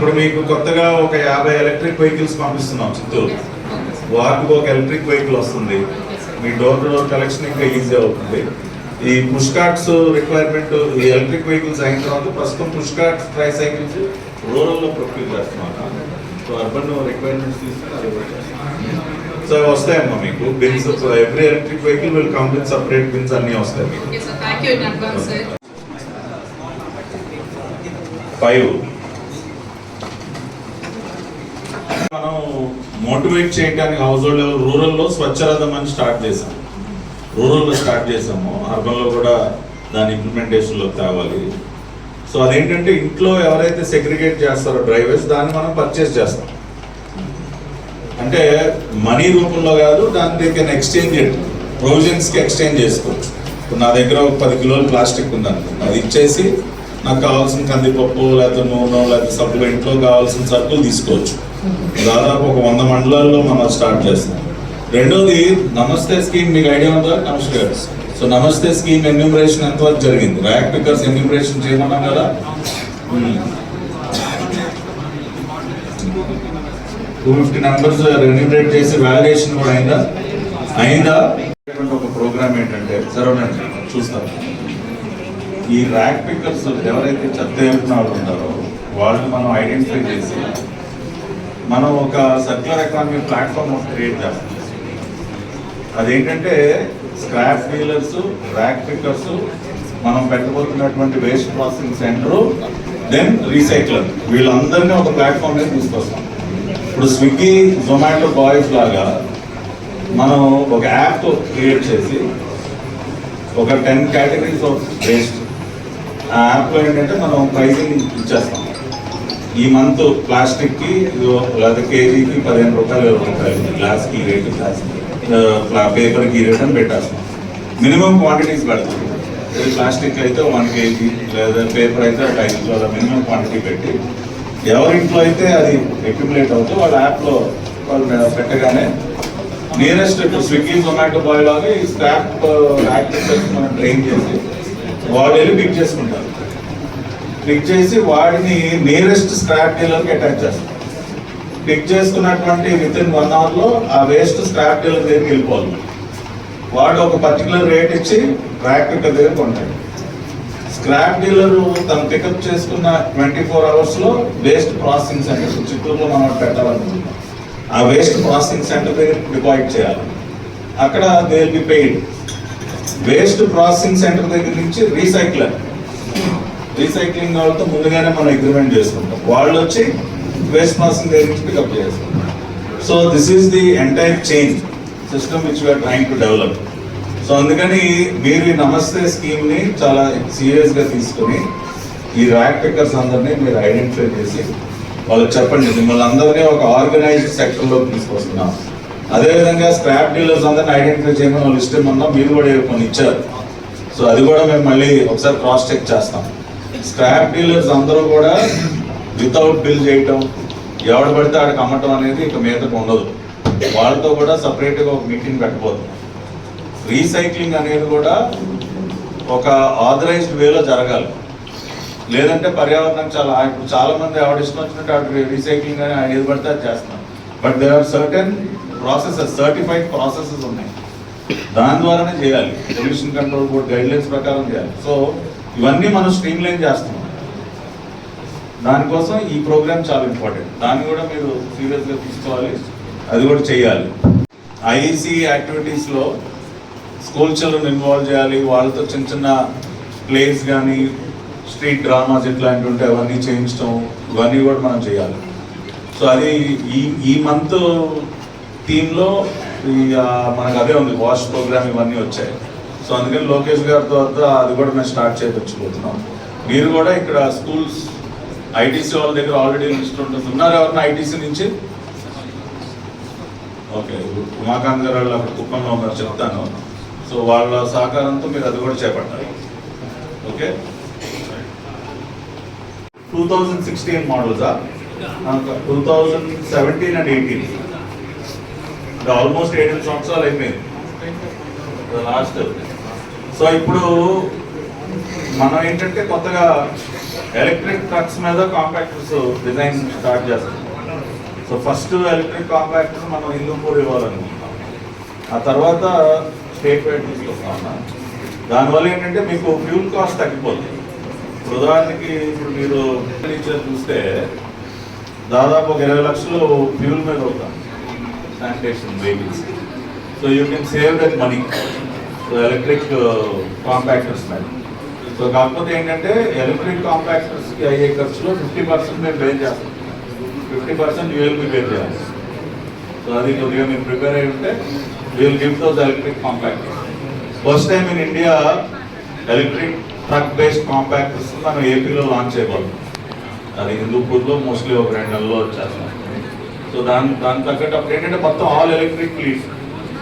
ఇప్పుడు మీకు కొత్తగా ఒక యాభై ఎలక్ట్రిక్ వెహికల్స్ పంపిస్తున్నాం చిత్తూరు. వాటికి ఒక ఎలక్ట్రిక్ వెహికల్ వస్తుంది. మీ డోర్ టు డోర్ కలెక్షన్ ఇంకా ఈజీ అవుతుంది. ఈ పుష్ కార్ట్స్ రిక్వైర్మెంట్ ఈ ఎలక్ట్రిక్ వెహికల్స్ అయిన తర్వాత ప్రస్తుతం పుష్ కార్ట్స్ ట్రై సైకిల్స్ రూరల్లో ప్రొక్యూర్ చేస్తున్నాం. సో అర్బన్ రిక్వైర్మెంట్స్ తీసుకుని అది. సో వస్తాయమ్మా మీకు bins every electric vehicle will come with separate bins అన్నీ వస్తాయి మీకు. ఫైవ్ మనం మోటివేట్ చేయడానికి హౌస్ హోల్డ్ లెవెల్ రూరల్లో స్వచ్ఛరథం అని స్టార్ట్ చేశాం రూరల్లో స్టార్ట్ చేసాము అర్బన్లో కూడా దాని ఇంప్లిమెంటేషన్లో తేవాలి. సో అదేంటంటే ఇంట్లో ఎవరైతే సెగ్రిగేట్ చేస్తారో డ్రైవర్స్ దాన్ని మనం పర్చేస్ చేస్తాం. అంటే మనీ రూపంలో కాదు దాని దగ్గర ఎక్స్చేంజ్ ప్రొవిజన్స్కి ఎక్స్చేంజ్ చేసుకోవచ్చు ఇప్పుడు నా దగ్గర ఒక పది కిలోలు ప్లాస్టిక్ ఉందనుకోండి అది ఇచ్చేసి నాకు కావాల్సిన కందిపప్పు లేకపోతే నూనె లేకపోతే సబ్బులు ఇంట్లో కావాల్సిన సరుకులు తీసుకోవచ్చు. దాదాపు ఒక వంద మండలాల్లో మనం స్టార్ట్ చేస్తాం రెండోది నమస్తే స్కీమ్ మీకు ఐడియా ఉందా? నమస్కారం సో నమస్తే స్కీమ్ ఎన్యూమరేషన్ ఎంతవరకు జరిగింది? ర్యాక్ పికర్స్ ఎన్యూమరేషన్ చేయమన్నాం కదా? టూ ఫిఫ్టీ నెంబర్స్ రెన్యూమరేట్ చేసి వాలిడేషన్ కూడా అయిందా? అయిందా? ఒక ప్రోగ్రామ్ ఏంటంటే సరౌండండి చూస్తాం. ఈ ర్యాక్ పికర్స్ ఎవరైతే చెత్త ఏరుకున్న వాళ్ళు ఉంటారో వాళ్ళు మనం ఐడెంటిఫై చేసి మనం ఒక సర్క్యులర్ ఎకానమీ ప్లాట్ఫామ్ క్రియేట్ చేస్తాం అదేంటంటే స్క్రాప్ డీలర్స్ ర్యాక్ పికర్స్ మనం పెట్టబోతున్నటువంటి waste processing center then recycler వీళ్ళందరినీ ఒక ప్లాట్ఫామ్ మీద తీసుకొస్తాం. ఇప్పుడు స్విగ్గీ జొమాటో బాయ్స్ లాగా మనం ఒక యాప్ క్రియేట్ చేసి ఒక టెన్ కేటగిరీస్ ఆఫ్ వేస్ట్ ఆ యాప్లో ఏంటంటే మనం ప్రైజింగ్ ఇచ్చేస్తాం. ఈ మంత్ ప్లాస్టిక్కి లేదా కేజీకి పదిహేను రూపాయలు ఇరవై రూపాయలు గ్లాస్కి రేటు గ్లాస్ పేపర్కి రేట్ అని పెట్టేస్తాం మినిమం క్వాంటిటీస్ పెడతాం. ప్లాస్టిక్ అయితే వన్ కేజీ లేదా పేపర్ అయితే ఒక ఐదు కిలోల మినిమం క్వాంటిటీ పెట్టి ఎవరింట్లో అయితే అది అక్యుములేట్ అవుతూ వాళ్ళ యాప్లో వాళ్ళు పెట్టగానే నియరెస్ట్ ఇప్పుడు స్విగ్గీ జొమాటో బాయ్ లాగా ఈ స్క్రాప్ యాక్టివిటీస్ మనం ట్రైన్ చేసి వాళ్ళు వెళ్ళి పిక్ చేసుకుంటారు. పిక్ చేసి వాడిని నియరెస్ట్ స్క్రాప్ డీలర్కి అటాచ్ చేస్తాం. పిక్ చేసుకున్నటువంటి విత్ ఇన్ వన్ అవర్లో ఆ వేస్ట్ స్క్రాప్ డీలర్ దగ్గరికి వెళ్ళిపోవాలి. వాడు ఒక పర్టికులర్ రేట్ ఇచ్చి ర్యాక్ దగ్గర కొంటాడు. స్క్రాప్ డీలర్ తను పికప్ చేసుకున్న ట్వంటీ ఫోర్ అవర్స్లో వేస్ట్ ప్రాసెసింగ్ సెంటర్ చిత్తూరులో మనం పెట్టాలనుకుంటున్నాం. ఆ వేస్ట్ ప్రాసెసింగ్ సెంటర్ దగ్గర డిపాజిట్ చేయాలి. అక్కడ they will be paid waste processing center దగ్గర నుంచి రీసైక్లర్ రీసైక్లింగ్ వాళ్ళతో ముందుగానే మనం అగ్రిమెంట్ చేసుకుంటాం. వాళ్ళు వచ్చి వేస్ట్ ప్రాసెసింగ్ దగ్గర నుంచి పికప్ చేసుకుంటాం so this is the entire change system which we are trying to develop so అందుకని మీరు ఈ నమస్తే స్కీమ్ని చాలా సీరియస్గా తీసుకుని ఈ ర్యాక్ పికర్స్ అందరినీ మీరు ఐడెంటిఫై చేసి వాళ్ళకి చెప్పండి. మిమ్మల్ని అందరినీ ఒక ఆర్గనైజ్డ్ సెక్టర్లోకి తీసుకొస్తున్నాం. అదేవిధంగా స్క్రాప్ డీలర్స్ అందరినీ ఐడెంటిఫై చేయమని వాళ్ళు ఇష్టం ఉన్నా మీరు కూడా కొన్ని ఇచ్చారు. సో అది కూడా మేము మళ్ళీ ఒకసారి క్రాస్ చెక్ చేస్తాం. స్క్రాప్ డీలర్స్ అందరూ కూడా వితౌట్ బిల్ చేయటం ఎవడ పడితే ఆడికి అమ్మటం అనేది ఇక మీదకు ఉండదు. వాళ్ళతో కూడా సపరేట్గా ఒక మీటింగ్ పెట్టబోతున్నాం. రీసైక్లింగ్ అనేది కూడా ఒక ఆథరైజ్డ్ వేలో జరగాలి. లేదంటే పర్యావరణం చాలా ఇప్పుడు చాలా మంది ఆవిడ ఇష్టం వచ్చినట్టు ఆవిడ రీసైక్లింగ్ అని ఆయన ఏది పడితే అది చేస్తున్నాం but they are certain processes certified processes ఉన్నాయి. దాని ద్వారానే చేయాలి. Pollution control board guidelines ప్రకారం చేయాలి. సో ఇవన్నీ మనం స్ట్రీమ్ లైన్ చేస్తున్నాం. దానికోసం ఈ ప్రోగ్రామ్ చాలా ఇంపార్టెంట్ దాన్ని కూడా మీరు సీరియస్గా తీసుకోవాలి. అది కూడా చేయాలి. ఐఈసీ యాక్టివిటీస్లో స్కూల్ చిల్డ్రన్ ఇన్వాల్వ్ చేయాలి. వాళ్ళతో చిన్న చిన్న ప్లేస్ కానీ స్ట్రీట్ డ్రామాస్ ఇట్లాంటివి ఉంటే అవన్నీ చేయించడం ఇవన్నీ కూడా మనం చేయాలి. సో అది ఈ ఈ మంత్ థీమ్లో మనకు అదే ఉంది. వాష్ ప్రోగ్రామ్ ఇవన్నీ వచ్చాయి. సో అందుకని లోకేష్ గారితో వద్ద అది కూడా మేము స్టార్ట్ చేయవచ్చుకోతున్నాం మీరు కూడా ఇక్కడ స్కూల్స్ ఐటీసీ వాళ్ళ దగ్గర ఆల్రెడీ లిస్ట్ ఉంటుంది. ఉన్నారు ఎవరన్నా ఐటీసీ నుంచి? ఓకే ఉమాకాంత్ గారు వాళ్ళు అక్కడ కుప్పంలో ఉన్నారు చెప్తాను. సో వాళ్ళ సహకారంతో మీరు అది కూడా చేపట్టాలి. Okay? Two thousand sixteen మోడల్సా? Two thousand seventeen and eighteen. Almost ఏడు సంవత్సరాలు అయిపోయింది. లాస్ట్. సో ఇప్పుడు మనం ఏంటంటే కొత్తగా ఎలక్ట్రిక్ ట్రక్స్ మీద కాంపాక్టర్స్ డిజైన్ స్టార్ట్ చేస్తాం. సో ఫస్ట్ ఎలక్ట్రిక్ కాంపాక్టర్ మనం హిందూపూర్ ఇవ్వాలనుకుంటున్నాం. ఆ తర్వాత స్టేట్ వైడ్ తీసుకొస్తాం అన్న. దానివల్ల ఏంటంటే మీకు ఫ్యూల్ కాస్ట్ తగ్గిపోతుంది ఉదాహరణకి ఇప్పుడు మీరు ఫర్నిచర్ చూస్తే దాదాపు ఒక ఇరవై లక్షలు ఫ్యూల్ మీద అవుతాం. Sanitation vehicles so you can save that money electric compactors మీద సో కాకపోతే ఏంటంటే ఎలక్ట్రిక్ కాంపాక్టర్స్కి అయ్యే ఖర్చులో ఫిఫ్టీ పర్సెంట్ మేము పే చేస్తాం. ఫిఫ్టీ పర్సెంట్ విల్ పే చేయాలి. సో అది కొద్దిగా మేము ప్రిపేర్ అయి ఉంటే will give those electric compactors first time in India electric truck based compactors మనం ఏపీలో లాంచ్ చేయగలం అది హిందూపూర్లో మోస్ట్లీ ఒక రెండు నెలల్లో వచ్చేస్తాం. సో దాని దాని తగ్గట్టు అప్పుడు ఏంటంటే మొత్తం all electric fleet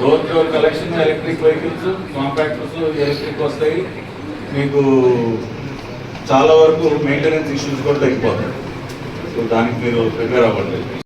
door door collection electric vehicles compactors electric వస్తాయి. మీకు చాలా వరకు మెయింటెనెన్స్ ఇష్యూస్ కూడా తగ్గిపోతాయి. సో దానికి మీరు ప్రిపేర్ అవ్వండి.